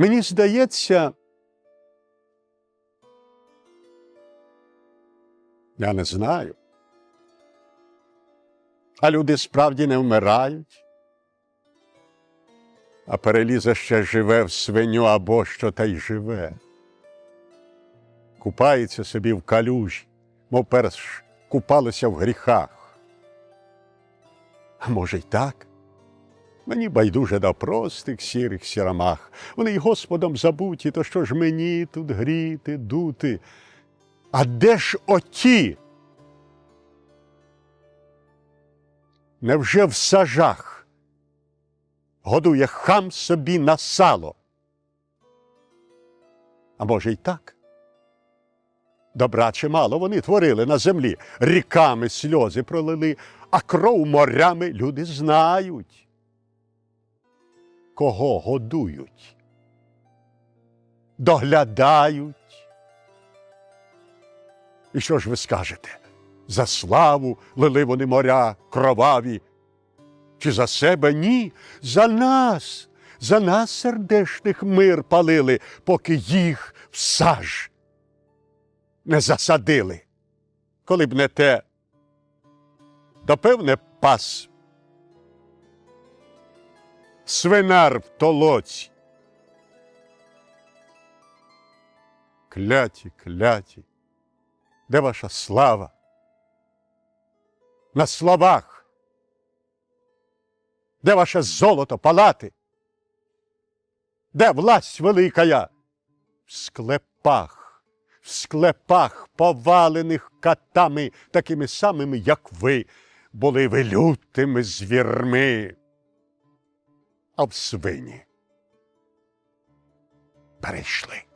Мені здається, я не знаю. А люди справді не вмирають. А перелізе ще живе в свиню або що та й живе. Купається собі в калюжі, мов перш купалося в гріхах. А може й так? Мені байдуже до простих сірих сірамах. Вони й Господом забуті, то що ж мені тут гріти, дути? А де ж оті? Невже в сажах годує хам собі на сало? А може й так? Добра чимало вони творили на землі, ріками сльози пролили, а кров морями люди знають. Кого годують? Доглядають. І що ж ви скажете? За славу лили вони моря кроваві. Чи за себе ні? За нас, за нас сердешних мир палили, поки їх в саж не засадили. Коли б не те, допевне пас. Свинар в толоці. Кляті, кляті, де ваша слава? На словах. Де ваше золото палати? Де власть великая? В склепах, в склепах, повалених катами, такими самими, як ви, були ви лютими звірми. В свині перейшли.